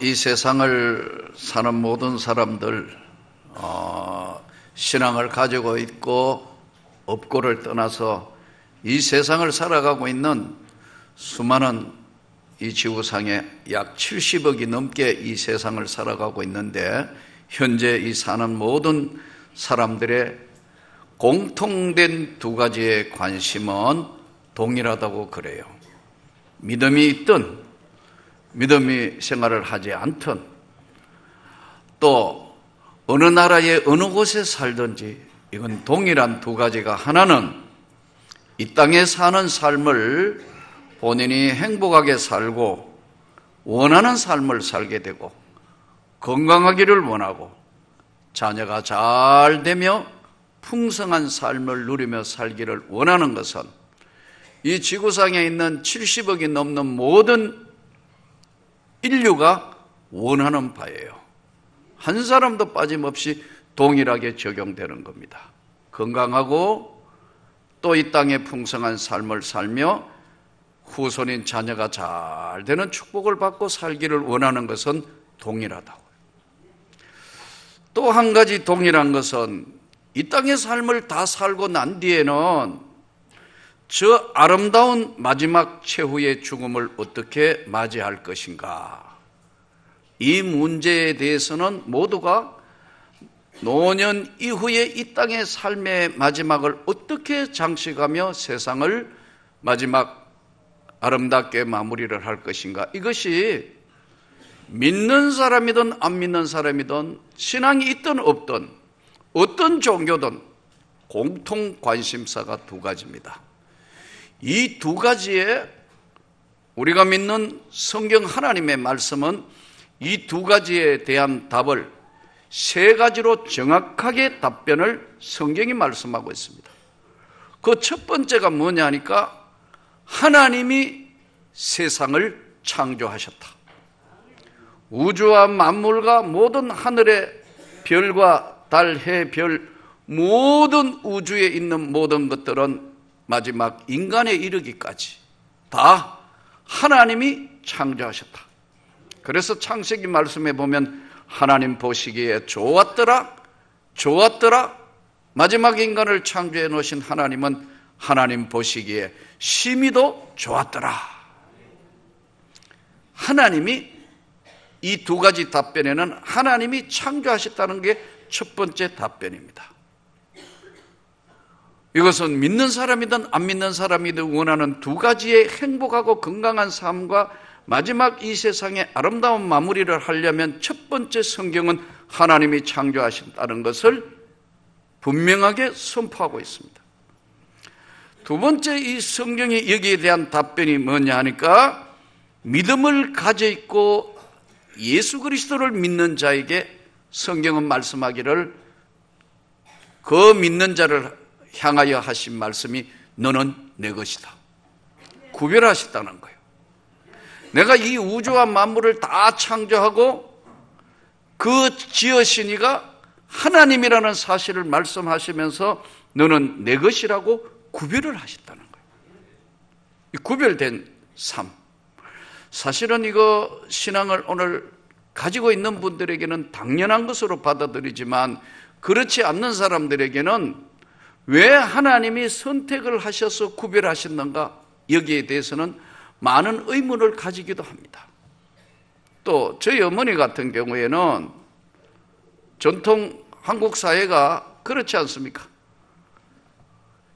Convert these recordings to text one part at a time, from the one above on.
이 세상을 사는 모든 사람들 어, 신앙을 가지고 있고 없고를 떠나서 이 세상을 살아가고 있는 수많은 이 지구상에 약 70억이 넘게 이 세상을 살아가고 있는데 현재 이 사는 모든 사람들의 공통된 두 가지의 관심은 동일하다고 그래요. 믿음이 있든 믿음이 생활을 하지 않든 또 어느 나라의 어느 곳에 살든지 이건 동일한 두 가지가 하나는 이 땅에 사는 삶을 본인이 행복하게 살고 원하는 삶을 살게 되고 건강하기를 원하고 자녀가 잘 되며 풍성한 삶을 누리며 살기를 원하는 것은 이 지구상에 있는 70억이 넘는 모든 인류가 원하는 바예요. 한 사람도 빠짐없이 동일하게 적용되는 겁니다. 건강하고 또 이 땅에 풍성한 삶을 살며 후손인 자녀가 잘 되는 축복을 받고 살기를 원하는 것은 동일하다고. 또한 가지 동일한 것은 이 땅의 삶을 다 살고 난 뒤에는 저 아름다운 마지막 최후의 죽음을 어떻게 맞이할 것인가? 이 문제에 대해서는 모두가 노년 이후에 이 땅의 삶의 마지막을 어떻게 장식하며 세상을 마지막 아름답게 마무리를 할 것인가? 이것이 믿는 사람이든 안 믿는 사람이든 신앙이 있든 없든 어떤 종교든 공통 관심사가 두 가지입니다. 이 두 가지에 우리가 믿는 성경 하나님의 말씀은 이 두 가지에 대한 답을 세 가지로 정확하게 답변을 성경이 말씀하고 있습니다. 그 첫 번째가 뭐냐 하니까 하나님이 세상을 창조하셨다. 우주와 만물과 모든 하늘의 별과 달, 해, 별, 모든 우주에 있는 모든 것들은 마지막 인간에 이르기까지 다 하나님이 창조하셨다. 그래서 창세기 말씀에 보면 하나님 보시기에 좋았더라, 좋았더라. 마지막 인간을 창조해 놓으신 하나님은 하나님 보시기에 심히도 좋았더라. 하나님이 이 두 가지 답변에는 하나님이 창조하셨다는 게 첫 번째 답변입니다. 이것은 믿는 사람이든 안 믿는 사람이든 원하는 두 가지의 행복하고 건강한 삶과 마지막 이 세상의 아름다운 마무리를 하려면 첫 번째 성경은 하나님이 창조하신다는 것을 분명하게 선포하고 있습니다. 두 번째 이 성경이 여기에 대한 답변이 뭐냐 하니까 믿음을 가져 있고 예수 그리스도를 믿는 자에게 성경은 말씀하기를 그 믿는 자를 향하여 하신 말씀이 너는 내 것이다. 구별하셨다는 거예요. 내가 이 우주와 만물을 다 창조하고 그 지으시니가 하나님이라는 사실을 말씀하시면서 너는 내 것이라고 구별을 하셨다는 거예요. 구별된 삶. 사실은 이거 신앙을 오늘 가지고 있는 분들에게는 당연한 것으로 받아들이지만 그렇지 않는 사람들에게는 왜 하나님이 선택을 하셔서 구별하셨는가 여기에 대해서는 많은 의문을 가지기도 합니다. 또 저희 어머니 같은 경우에는 전통 한국 사회가 그렇지 않습니까?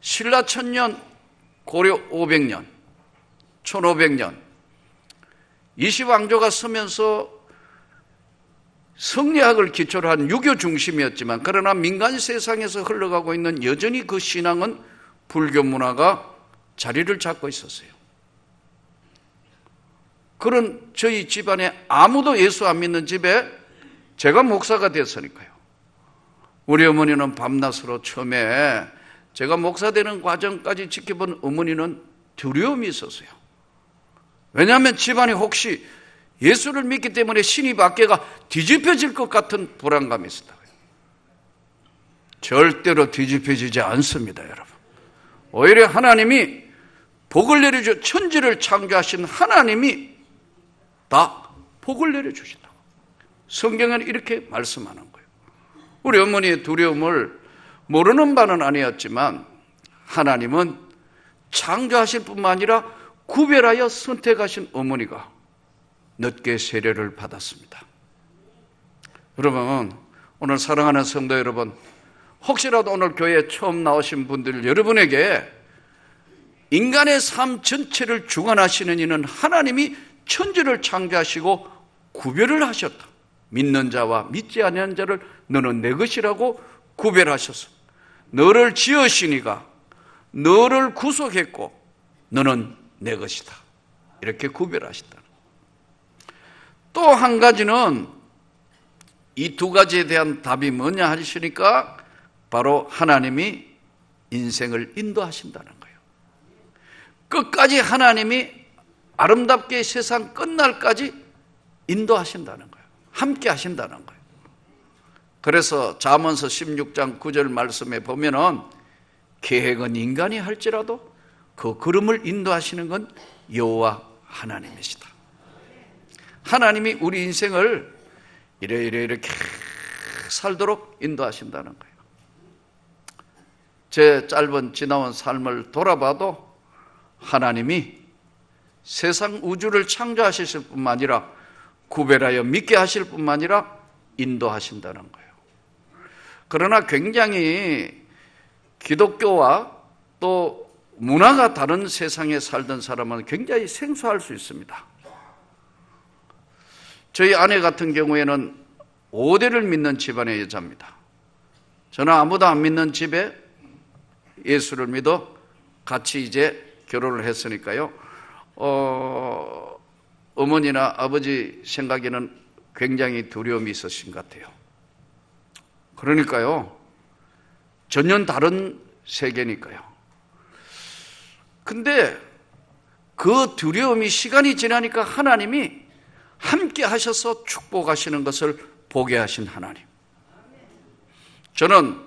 신라 천년, 고려 500년, 1500년, 이시왕조가 서면서 성리학을 기초로 한 유교 중심이었지만 그러나 민간 세상에서 흘러가고 있는 여전히 그 신앙은 불교 문화가 자리를 잡고 있었어요. 그런 저희 집안에 아무도 예수 안 믿는 집에 제가 목사가 됐으니까요. 우리 어머니는 밤낮으로 처음에 제가 목사 되는 과정까지 지켜본 어머니는 두려움이 있었어요. 왜냐하면 집안이 혹시 예수를 믿기 때문에 신이 밖에가 뒤집혀질 것 같은 불안감이 있었다고요. 절대로 뒤집혀지지 않습니다, 여러분. 오히려 하나님이 복을 내려주 천지를 창조하신 하나님이 다 복을 내려주신다고. 성경은 이렇게 말씀하는 거예요. 우리 어머니의 두려움을 모르는 바는 아니었지만 하나님은 창조하실 뿐만 아니라 구별하여 선택하신 어머니가 늦게 세례를 받았습니다. 여러분, 오늘 사랑하는 성도 여러분, 혹시라도 오늘 교회에 처음 나오신 분들 여러분에게 인간의 삶 전체를 주관하시는 이는 하나님이 천지를 창조하시고 구별을 하셨다. 믿는 자와 믿지 않는 자를 너는 내 것이라고 구별하셔서 너를 지으시니가 너를 구속했고 너는 내 것이다. 이렇게 구별하셨다. 또 한 가지는 이 두 가지에 대한 답이 뭐냐 하시니까 바로 하나님이 인생을 인도하신다는 거예요. 끝까지 하나님이 아름답게 세상 끝날까지 인도하신다는 거예요. 함께 하신다는 거예요. 그래서 잠언서 16장 9절 말씀에 보면은 계획은 인간이 할지라도 그 걸음을 인도하시는 건 여호와 하나님이시다. 하나님이 우리 인생을 이래 이래 이렇게 살도록 인도하신다는 거예요. 제 짧은 지나온 삶을 돌아봐도 하나님이 세상 우주를 창조하실 뿐만 아니라 구별하여 믿게 하실 뿐만 아니라 인도하신다는 거예요. 그러나 굉장히 기독교와 또 문화가 다른 세상에 살던 사람은 굉장히 생소할 수 있습니다. 저희 아내 같은 경우에는 5대를 믿는 집안의 여자입니다. 저는 아무도 안 믿는 집에 예수를 믿어 같이 이제 결혼을 했으니까요. 어, 어머니나 아버지 생각에는 굉장히 두려움이 있으신 것 같아요. 그러니까요. 전혀 다른 세계니까요. 근데 그 두려움이 시간이 지나니까 하나님이 함께 하셔서 축복하시는 것을 보게 하신 하나님. 저는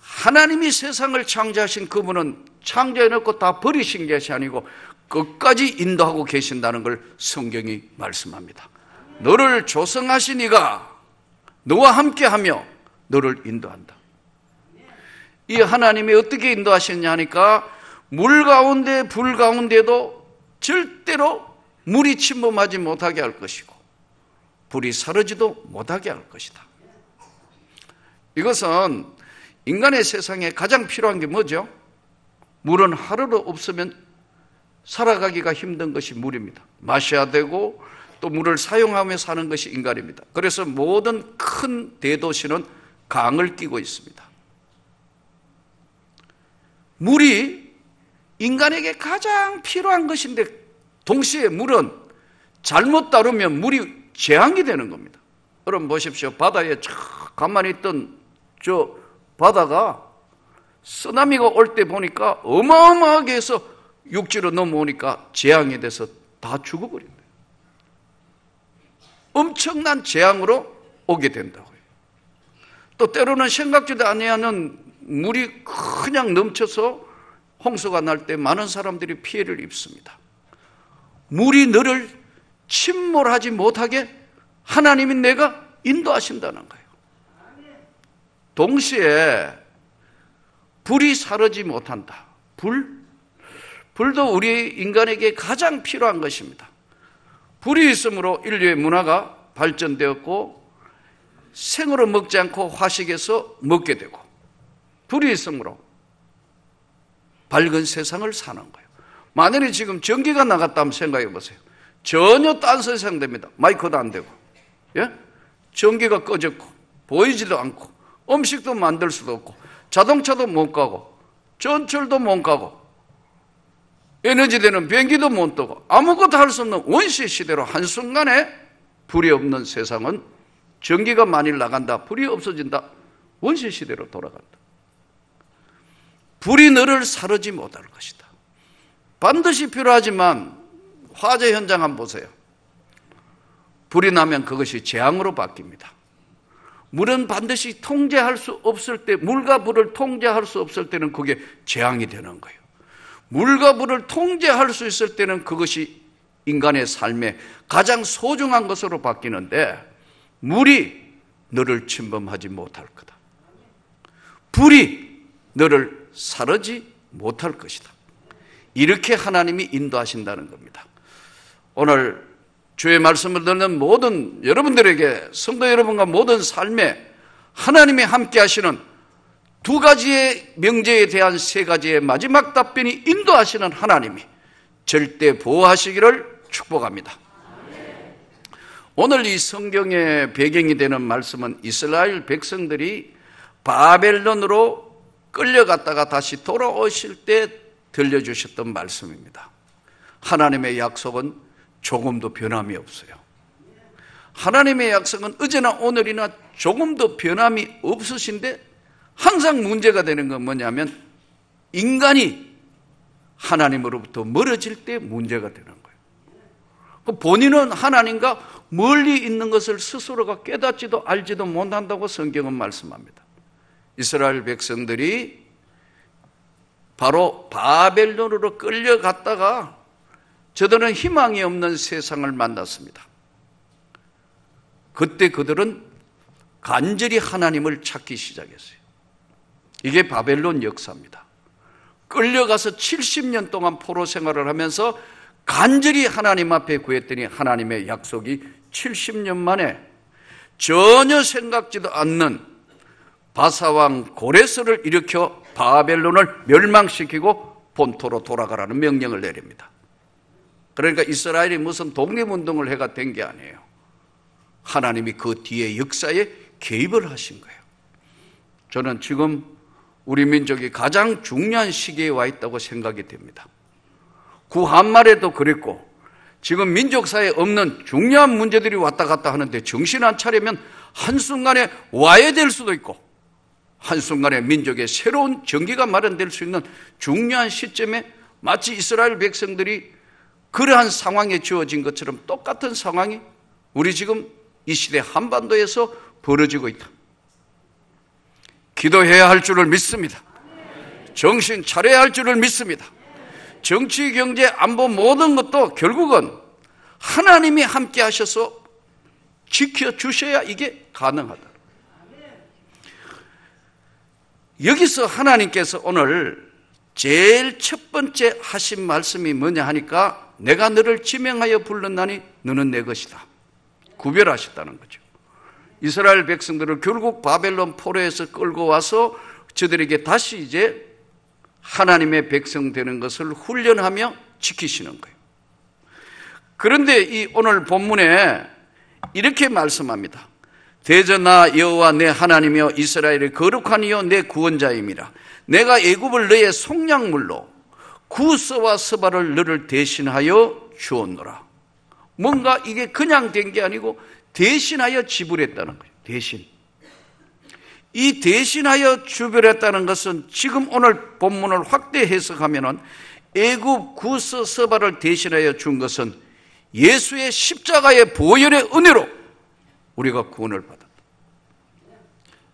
하나님이 세상을 창조하신 그분은 창조해놓고 다 버리신 것이 아니고 끝까지 인도하고 계신다는 걸 성경이 말씀합니다. 너를 조성하신 이가 너와 함께 하며 너를 인도한다. 이 하나님이 어떻게 인도하셨냐 하니까 물 가운데 불 가운데도 절대로 물이 침범하지 못하게 할 것이고 불이 사르지도 못하게 할 것이다. 이것은 인간의 세상에 가장 필요한 게 뭐죠? 물은 하루도 없으면 살아가기가 힘든 것이 물입니다. 마셔야 되고 또 물을 사용하며 사는 것이 인간입니다. 그래서 모든 큰 대도시는 강을 끼고 있습니다. 물이 인간에게 가장 필요한 것인데 동시에 물은 잘못 다루면 물이 재앙이 되는 겁니다. 여러분 보십시오. 바다에 가만히 있던 저 바다가 쓰나미가 올 때 보니까 어마어마하게 해서 육지로 넘어오니까 재앙이 돼서 다 죽어버린다. 엄청난 재앙으로 오게 된다고요. 또 때로는 생각지도 아니하는 물이 그냥 넘쳐서 홍수가 날 때 많은 사람들이 피해를 입습니다. 물이 너를 침몰하지 못하게 하나님이 내가 인도하신다는 거예요. 동시에 불이 사르지 못한다. 불? 불도 우리 인간에게 가장 필요한 것입니다. 불이 있으므로 인류의 문화가 발전되었고 생으로 먹지 않고 화식해서 먹게 되고 불이 있으므로 밝은 세상을 사는 거예요. 만약에 지금 전기가 나갔다면 생각해 보세요. 전혀 딴 세상 됩니다. 마이크도 안 되고, 예? 전기가 꺼졌고, 보이지도 않고, 음식도 만들 수도 없고, 자동차도 못 가고, 전철도 못 가고, 에너지 되는 비행기도 못 타고, 아무것도 할 수 없는 원시 시대로 한순간에 불이 없는 세상은 전기가 만일 나간다, 불이 없어진다, 원시 시대로 돌아간다. 불이 너를 사르지 못할 것이다. 반드시 필요하지만 화재 현장 한번 보세요. 불이 나면 그것이 재앙으로 바뀝니다. 물은 반드시 통제할 수 없을 때, 물과 불을 통제할 수 없을 때는 그게 재앙이 되는 거예요. 물과 불을 통제할 수 있을 때는 그것이 인간의 삶에 가장 소중한 것으로 바뀌는데 물이 너를 침범하지 못할 거다. 불이 너를 사르지 못할 것이다. 이렇게 하나님이 인도하신다는 겁니다. 오늘 주의 말씀을 듣는 모든 여러분들에게 성도 여러분과 모든 삶에 하나님이 함께 하시는 두 가지의 명제에 대한 세 가지의 마지막 답변이 인도하시는 하나님이 절대 보호하시기를 축복합니다. 오늘 이 성경의 배경이 되는 말씀은 이스라엘 백성들이 바벨론으로 끌려갔다가 다시 돌아오실 때 들려주셨던 말씀입니다. 하나님의 약속은 조금도 변함이 없어요. 하나님의 약속은 어제나 오늘이나 조금도 변함이 없으신데 항상 문제가 되는 건 뭐냐면 인간이 하나님으로부터 멀어질 때 문제가 되는 거예요. 그 본인은 하나님과 멀리 있는 것을 스스로가 깨닫지도 알지도 못한다고 성경은 말씀합니다. 이스라엘 백성들이 바로 바벨론으로 끌려갔다가 저들은 희망이 없는 세상을 만났습니다. 그때 그들은 간절히 하나님을 찾기 시작했어요. 이게 바벨론 역사입니다. 끌려가서 70년 동안 포로 생활을 하면서 간절히 하나님 앞에 구했더니 하나님의 약속이 70년 만에 전혀 생각지도 않는 바사왕 고레스를 일으켜 바벨론을 멸망시키고 본토로 돌아가라는 명령을 내립니다. 그러니까 이스라엘이 무슨 독립운동을 해가 된 게 아니에요. 하나님이 그 뒤에 역사에 개입을 하신 거예요. 저는 지금 우리 민족이 가장 중요한 시기에 와 있다고 생각이 됩니다. 구한말에도 그랬고 지금 민족사에 없는 중요한 문제들이 왔다 갔다 하는데 정신 안 차리면 한순간에 와야 될 수도 있고 한순간에 민족의 새로운 전기가 마련될 수 있는 중요한 시점에 마치 이스라엘 백성들이 그러한 상황에 주어진 것처럼 똑같은 상황이 우리 지금 이 시대 한반도에서 벌어지고 있다. 기도해야 할 줄을 믿습니다. 정신 차려야 할 줄을 믿습니다. 정치, 경제, 안보 모든 것도 결국은 하나님이 함께 하셔서 지켜주셔야 이게 가능하다. 여기서 하나님께서 오늘 제일 첫 번째 하신 말씀이 뭐냐 하니까 내가 너를 지명하여 불렀나니 너는 내 것이다. 구별하셨다는 거죠. 이스라엘 백성들을 결국 바벨론 포로에서 끌고 와서 저들에게 다시 이제 하나님의 백성 되는 것을 훈련하며 지키시는 거예요. 그런데 이 오늘 본문에 이렇게 말씀합니다. 대전아 여호와 내 하나님이여 이스라엘의 거룩한 이여 내 구원자임이라. 내가 애굽을 너의 속량물로 구스와 스바를 너를 대신하여 주었노라. 뭔가 이게 그냥 된 게 아니고 대신하여 지불했다는 거예요. 대신. 이 대신하여 주별했다는 것은 지금 오늘 본문을 확대 해석하면은 애굽 구스 서바를 대신하여 준 것은 예수의 십자가의 보혈의 은혜로 우리가 구원을 받았다.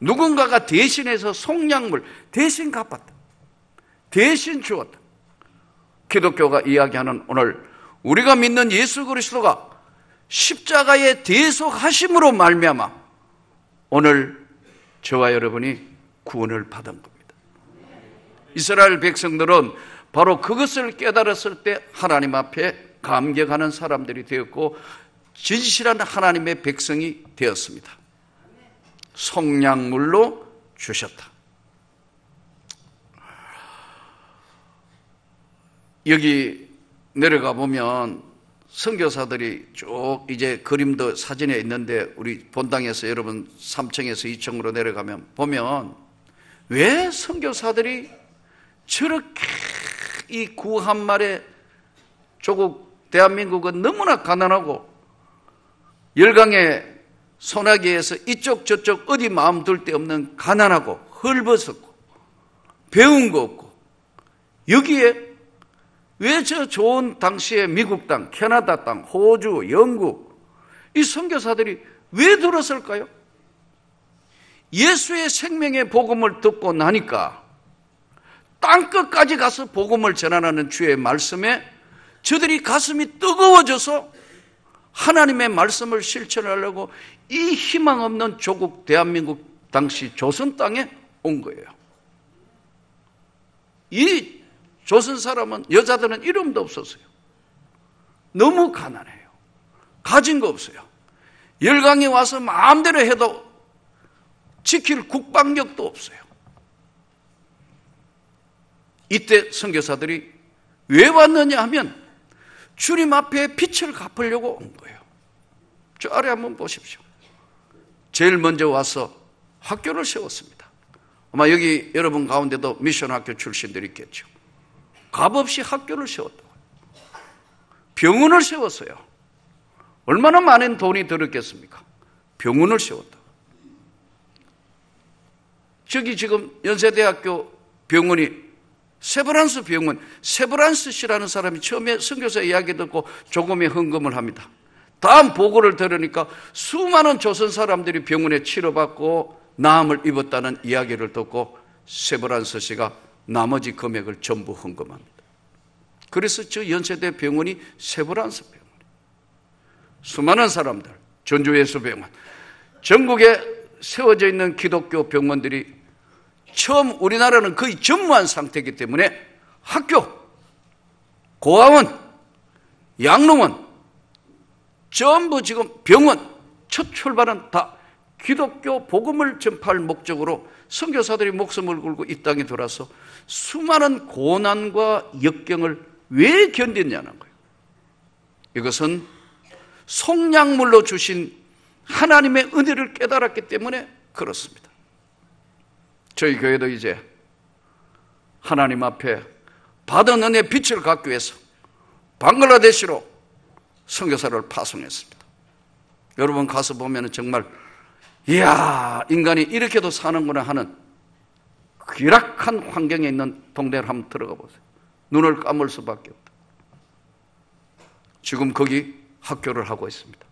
누군가가 대신해서 속량물 대신 갚았다. 대신 주었다. 기독교가 이야기하는 오늘 우리가 믿는 예수 그리스도가 십자가의 대속하심으로 말미암아 오늘 저와 여러분이 구원을 받은 겁니다. 이스라엘 백성들은 바로 그것을 깨달았을 때 하나님 앞에 감격하는 사람들이 되었고 진실한 하나님의 백성이 되었습니다. 성량물로 주셨다. 여기 내려가 보면 선교사들이 쭉 이제 그림도 사진에 있는데 우리 본당에서 여러분 3층에서 2층으로 내려가면 보면 왜 선교사들이 저렇게 이 구한 말에 조국 대한민국은 너무나 가난하고 열강의 소나기에서 이쪽 저쪽 어디 마음 둘 데 없는 가난하고 헐벗었고 배운 거 없고 여기에 왜 저 좋은 당시에 미국 땅, 캐나다 땅, 호주, 영국 이 선교사들이 왜 들었을까요? 예수의 생명의 복음을 듣고 나니까 땅 끝까지 가서 복음을 전하는 주의 말씀에 저들이 가슴이 뜨거워져서 하나님의 말씀을 실천하려고 이 희망 없는 조국 대한민국 당시 조선 땅에 온 거예요. 이 조선 사람은 여자들은 이름도 없었어요. 너무 가난해요. 가진 거 없어요. 열강에 와서 마음대로 해도 지킬 국방력도 없어요. 이때 선교사들이 왜 왔느냐 하면 주님 앞에 빛을 갚으려고 온 거예요. 저 아래 한번 보십시오. 제일 먼저 와서 학교를 세웠습니다. 아마 여기 여러분 가운데도 미션 학교 출신들이 있겠죠. 값없이 학교를 세웠다고. 병원을 세웠어요. 얼마나 많은 돈이 들었겠습니까? 병원을 세웠다. 저기 지금 연세대학교 병원이 세브란스 병원, 세브란스 씨라는 사람이 처음에 선교사 이야기 듣고 조금의 헌금을 합니다. 다음 보고를 들으니까 수많은 조선 사람들이 병원에 치료받고 나음을 입었다는 이야기를 듣고 세브란스 씨가 나머지 금액을 전부 헌금합니다. 그래서 저 연세대 병원이 세브란스 병원. 수많은 사람들, 전주 예수병원, 전국에 세워져 있는 기독교 병원들이 처음 우리나라는 거의 전무한 상태이기 때문에 학교, 고아원, 양로원, 전부 지금 병원, 첫 출발은 다 기독교 복음을 전파할 목적으로 선교사들이 목숨을 걸고 이 땅에 들어와서 수많은 고난과 역경을 왜 견뎠냐는 거예요. 이것은 속량물로 주신 하나님의 은혜를 깨달았기 때문에 그렇습니다. 저희 교회도 이제 하나님 앞에 받은 은혜 빛을 갖기 위해서 방글라데시로 선교사를 파송했습니다. 여러분 가서 보면 정말 이야 인간이 이렇게도 사는구나 하는 기락한 환경에 있는 동네를 한번 들어가 보세요. 눈을 감을 수밖에 없다. 지금 거기 학교를 하고 있습니다.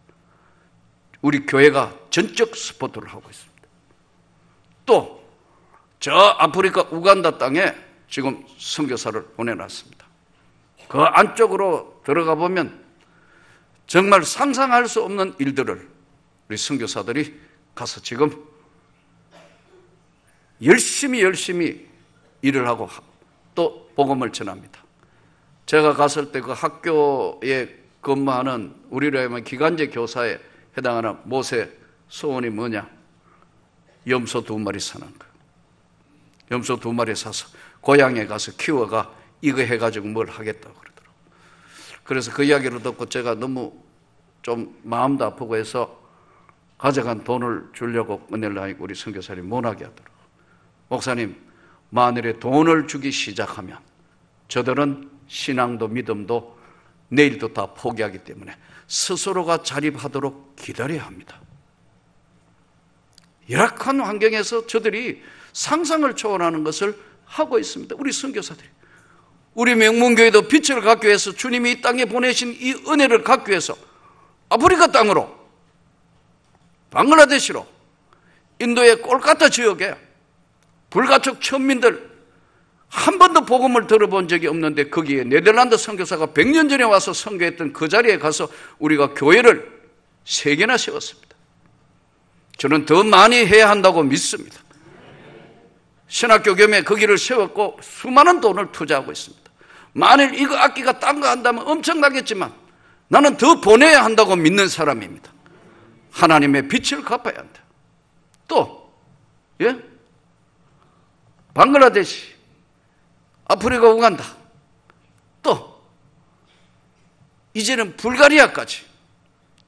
우리 교회가 전적 스포트를 하고 있습니다. 또 저 아프리카 우간다 땅에 지금 선교사를 보내놨습니다. 그 안쪽으로 들어가 보면 정말 상상할 수 없는 일들을 우리 선교사들이 가서 지금 열심히 열심히 일을 하고 또 복음을 전합니다. 제가 갔을 때 그 학교에 근무하는 우리로 하면 기간제 교사에 해당하는 모세 소원이 뭐냐? 염소 두 마리 사는 거. 염소 두 마리 사서 고향에 가서 키워가 이거 해가지고 뭘 하겠다고 그러더라고. 그래서 그 이야기를 듣고 제가 너무 좀 마음도 아프고 해서 가져간 돈을 주려고 은혜를 우리 선교사님 못하게 하더라고. 목사님, 만일에 돈을 주기 시작하면 저들은 신앙도 믿음도 내일도 다 포기하기 때문에 스스로가 자립하도록 기다려야 합니다. 열악한 환경에서 저들이 상상을 초월하는 것을 하고 있습니다. 우리 선교사들이. 우리 명문교회도 빛을 갖기 위해서 주님이 이 땅에 보내신 이 은혜를 갖기 위해서 아프리카 땅으로 방글라데시로 인도의 꼴까타 지역에 불가촉 천민들 한 번도 복음을 들어본 적이 없는데 거기에 네덜란드 선교사가 100년 전에 와서 선교했던 그 자리에 가서 우리가 교회를 세 개나 세웠습니다. 저는 더 많이 해야 한다고 믿습니다. 신학교 겸에 거기를 세웠고 수많은 돈을 투자하고 있습니다. 만일 이거 악기가 딴 거 한다면 엄청나겠지만 나는 더 보내야 한다고 믿는 사람입니다. 하나님의 빛을 갚아야 한다. 또, 예? 방글라데시, 아프리카 우간다. 또 이제는 불가리아까지.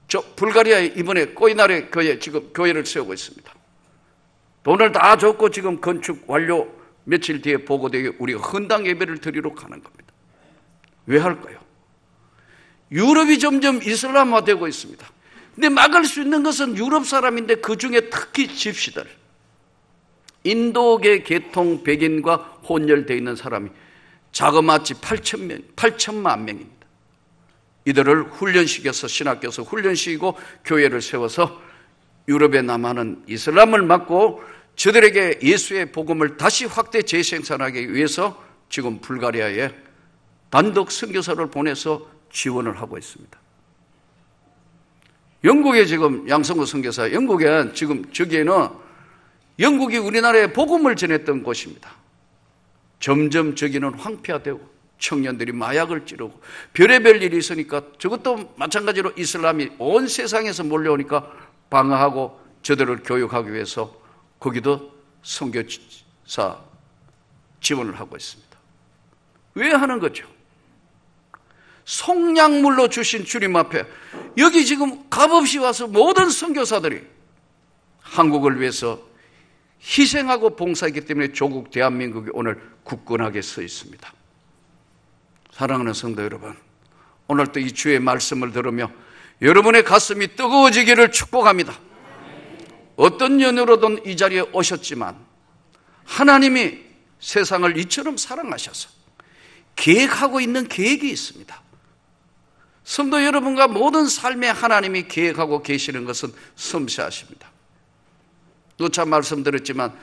저 불가리아에 이번에 꼬이나래 교회 지금 교회를 세우고 있습니다. 돈을 다 줬고 지금 건축 완료 며칠 뒤에 보고되게 우리가 헌당 예배를 드리러 가는 겁니다. 왜 할까요? 유럽이 점점 이슬람화되고 있습니다. 근데 막을 수 있는 것은 유럽 사람인데 그 중에 특히 집시들. 인도계 계통 백인과 혼혈되어 있는 사람이 자그마치 8천 명, 8천만 명입니다. 이들을 훈련시켜서 신학교에서 훈련시키고 교회를 세워서 유럽에 남아는 이슬람을 막고 저들에게 예수의 복음을 다시 확대 재생산하기 위해서 지금 불가리아에 단독 선교사를 보내서 지원을 하고 있습니다. 영국에 지금 양성구 선교사, 영국에 지금 저기에는 영국이 우리나라에 복음을 전했던 곳입니다. 점점 저기는 황폐화되고 청년들이 마약을 찌르고 별의별 일이 있으니까 저것도 마찬가지로 이슬람이 온 세상에서 몰려오니까 방어하고 저들을 교육하기 위해서 거기도 선교사 지원을 하고 있습니다. 왜 하는 거죠? 속량물로 주신 주님 앞에 여기 지금 값없이 와서 모든 선교사들이 한국을 위해서 희생하고 봉사했기 때문에 조국 대한민국이 오늘 굳건하게 서 있습니다. 사랑하는 성도 여러분, 오늘도 이 주의 말씀을 들으며 여러분의 가슴이 뜨거워지기를 축복합니다. 어떤 연유로든 이 자리에 오셨지만 하나님이 세상을 이처럼 사랑하셔서 계획하고 있는 계획이 있습니다. 성도 여러분과 모든 삶에 하나님이 계획하고 계시는 것은 섬세하십니다. 누차 말씀드렸지만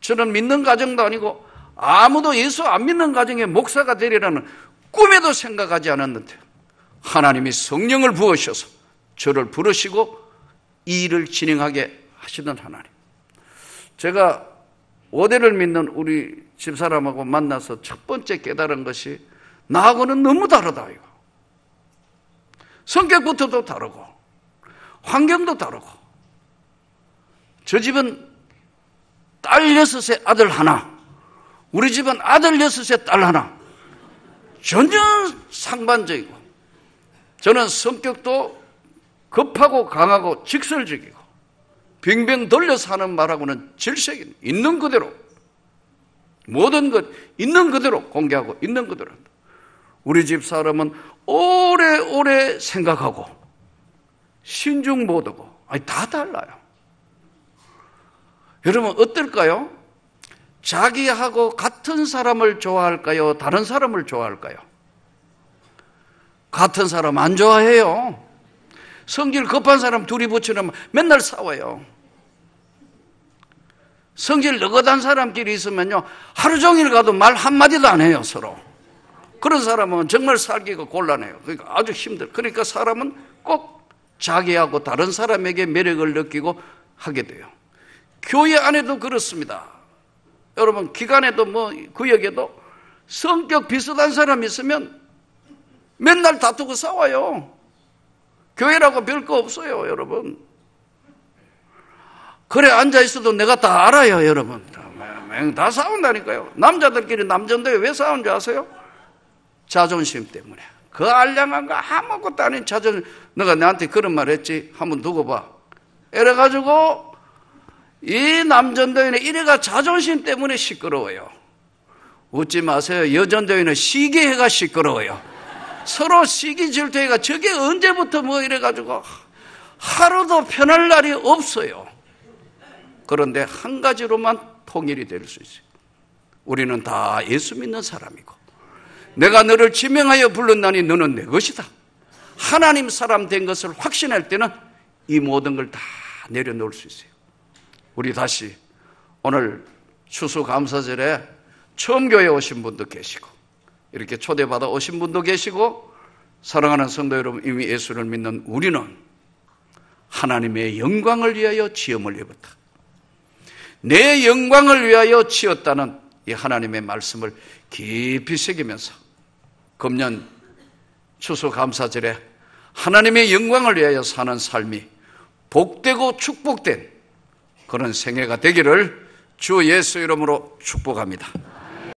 저는 믿는 가정도 아니고 아무도 예수 안 믿는 가정의 목사가 되리라는 꿈에도 생각하지 않았는데 하나님이 성령을 부으셔서 저를 부르시고 이 일을 진행하게 하시는 하나님. 제가 오대를 믿는 우리 집사람하고 만나서 첫 번째 깨달은 것이 나하고는 너무 다르다 이거. 성격부터도 다르고 환경도 다르고 저 집은 딸 여섯에 아들 하나 우리 집은 아들 여섯에 딸 하나 전혀 상반적이고 저는 성격도 급하고 강하고 직설적이고 빙빙 돌려 사는 말하고는 질색이 있는 그대로 모든 것 있는 그대로 공개하고 있는 그대로 한다. 우리 집 사람은 오래오래 생각하고 신중 못하고 아니 다 달라요. 여러분 어떨까요? 자기하고 같은 사람을 좋아할까요? 다른 사람을 좋아할까요? 같은 사람 안 좋아해요. 성질 급한 사람 둘이 붙여놓으면 맨날 싸워요. 성질 너긋한 사람끼리 있으면요, 하루 종일 가도 말 한마디도 안 해요, 서로. 그런 사람은 정말 살기가 곤란해요. 그러니까 아주 힘들. 그러니까 사람은 꼭 자기하고 다른 사람에게 매력을 느끼고 하게 돼요. 교회 안에도 그렇습니다. 여러분, 기관에도 뭐, 구역에도 성격 비슷한 사람이 있으면 맨날 다투고 싸워요. 교회라고 별거 없어요, 여러분. 그래, 앉아 있어도 내가 다 알아요, 여러분. 다 싸운다니까요. 남자들끼리 남전도에 왜 싸운지 아세요? 자존심 때문에. 그 알량한 거 아무것도 아닌 자존심. 너가 나한테 그런 말 했지? 한번 두고 봐. 이래가지고 이 남전도에는 이래가 자존심 때문에 시끄러워요. 웃지 마세요. 여전도에는 시기해가 시끄러워요. 서로 시기 질투해가 저게 언제부터 뭐 이래가지고 하루도 편할 날이 없어요. 그런데 한 가지로만 통일이 될 수 있어요. 우리는 다 예수 믿는 사람이고 내가 너를 지명하여 불렀나니 너는 내 것이다. 하나님 사람 된 것을 확신할 때는 이 모든 걸 다 내려놓을 수 있어요. 우리 다시 오늘 추수감사절에 처음 교회 오신 분도 계시고 이렇게 초대받아 오신 분도 계시고 사랑하는 성도 여러분 이미 예수를 믿는 우리는 하나님의 영광을 위하여 지음을 입었다. 내 영광을 위하여 지었다는 이 하나님의 말씀을 깊이 새기면서 금년 추수감사절에 하나님의 영광을 위하여 사는 삶이 복되고 축복된 그런 생애가 되기를 주 예수 이름으로 축복합니다.